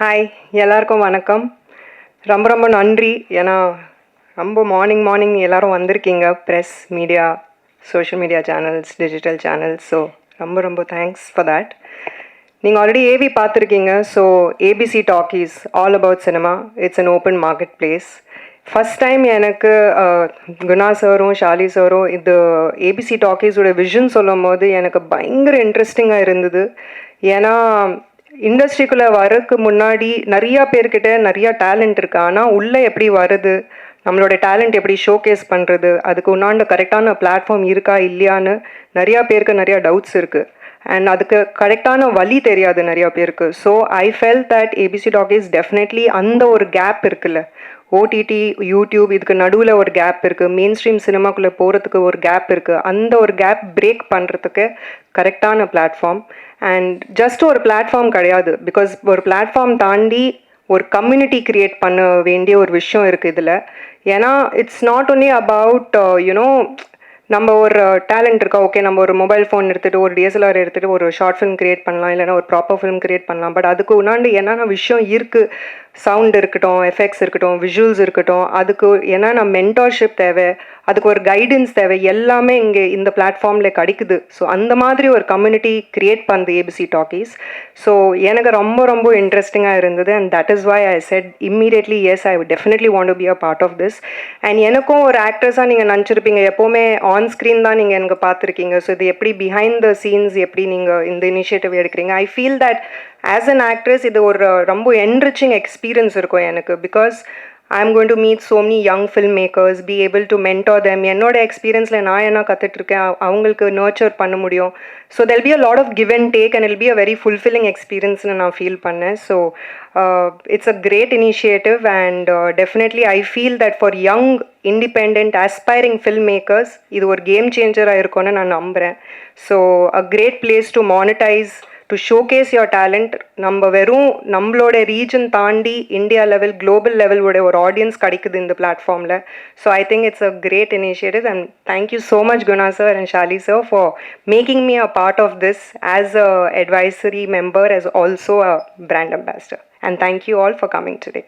Hi எல்லாருக்கும் வணக்கம். ரொம்ப ரொம்ப நன்றி. ஏன்னா ரொம்ப மார்னிங் மார்னிங் எல்லோரும் வந்திருக்கீங்க. Press media social media channels digital channels so ரொம்ப ரொம்ப தேங்க்ஸ் ஃபார் தேட் நீங்கள் ஆல்ரெடி ஏவி பார்த்துருக்கீங்க. So ABC talkies all about cinema it's an open market place first time எனக்கு குணா சாரும் ஷாலி சாரும் இது ஏபிசி டாக்கீஸோட விஷன் சொல்லும் போது எனக்கு பயங்கர இன்ட்ரெஸ்டிங்காக இருந்தது. ஏன்னா இண்டஸ்ட்ரிக்குள்ளே வரக்கு முன்னாடி நிறையா பேர்கிட்ட நிறையா டேலண்ட் இருக்குது ஆனால் உள்ளே எப்படி வருது நம்மளோட டேலண்ட் எப்படி ஷோகேஸ் பண்ணுறது அதுக்கு உண்டாண்ட கரெக்டான பிளாட்ஃபார்ம் இருக்கா? இல்லையான்னு நிறையா பேருக்கு நிறையா டவுட்ஸ் இருக்குது அண்ட் அதுக்கு கரெக்டான வழி தெரியாது நிறையா பேருக்கு. So I feel that ABC talk is definitely அந்த ஒரு கேப் இருக்குல்ல. ஓடிடி யூடியூப் இதுக்கு நடுவில் ஒரு கேப் இருக்குது மெயின் ஸ்ட்ரீம் சினிமாக்குள்ளே போகிறதுக்கு ஒரு கேப் இருக்குது அந்த ஒரு கேப் பிரேக் பண்ணுறதுக்கு கரெக்டான பிளாட்ஃபார்ம் அண்ட் ஜஸ்ட் ஒரு பிளாட்ஃபார்ம் கிடையாது. பிகாஸ் ஒரு பிளாட்ஃபார்ம் தாண்டி ஒரு கம்யூனிட்டி கிரியேட் பண்ண வேண்டிய ஒரு விஷயம் இருக்குது இதில். ஏன்னா it's not only about you know நம்ம ஒரு டேலண்ட் இருக்கா? ஓகே நம்ம ஒரு மொபைல் ஃபோன் எடுத்துகிட்டு ஒரு டிஎஸ்எல்ஆர் எடுத்துகிட்டு ஒரு ஷார்ட் ஃபிலிம் கிரியேட் பண்ணலாம் இல்லைன்னா ஒரு ப்ராப்பர் ஃபிலிம் கிரியேட் பண்ணலாம். பட் அதுக்கு உண்டாண்டு என்னென்ன விஷயம் இருக்குது சவுண்ட் இருக்கட்டும் எஃபெக்ட்ஸ் இருக்கட்டும் விஷுவல்ஸ் இருக்கட்டும் அதுக்கு என்னென்ன மென்டார்ஷிப் தேவை அதுக்கு ஒரு கைடன்ஸ் தேவை எல்லாமே இங்கே இந்த பிளாட்ஃபார்மில் கிடைக்குது. ஸோ அந்த மாதிரி ஒரு கம்யூனிட்டி கிரியேட் பண்ணுது ஏபிசி டாக்கீஸ் ஸோ எனக்கு ரொம்ப ரொம்ப இன்ட்ரெஸ்டிங்காக இருந்தது and that is why I said immediately yes I definitely want to be a part of this and எனக்கும் ஒரு ஆக்ட்ரஸாக நீங்கள் நினச்சிருப்பீங்க. எப்போவுமே ஆன் ஸ்க்ரீன் தான் நீங்கள் எனக்கு பார்த்துருக்கீங்க. ஸோ இது எப்படி பிஹைண்ட் த சீன்ஸ் எப்படி நீங்கள் இந்த இனிஷியேட்டிவ் எடுக்கிறீங்க? ஐ feel that as an actress இது ஒரு ரொம்ப என்ரிச்சிங் எக்ஸ்பீரியன்ஸ் இருக்கும் எனக்கு. Because I am going to meet so many young film makers be able to mentor them என்னோட எக்ஸ்பீரியன்ஸில் நான் என்ன கற்றுட்ருக்கேன் அவங்களுக்கு நர்ச்சர் பண்ண முடியும். So there'll be a lot of give and take and it'll be a very fulfilling எக்ஸ்பீரியன்ஸ்னு நான் feel பண்ணேன். So it's a great initiative and definitely I feel that for young independent aspiring film makers இது ஒரு game சேஞ்சராக இருக்கும்னு நான் நம்புகிறேன் so a great place to monetize to showcase your talent நம்ம வெறும் நம்மளோட ரீஜன் தாண்டி இந்தியா லெவல் குளோபல் லெவலோட ஒரு ஆடியன்ஸ் கிடைக்குது இந்த பிளாட்ஃபார்மில் so I think it's a great initiative and thank you so much Guna sir and Shali sir for making me a part of this as a advisory member as also a brand ambassador. And thank you all for coming today.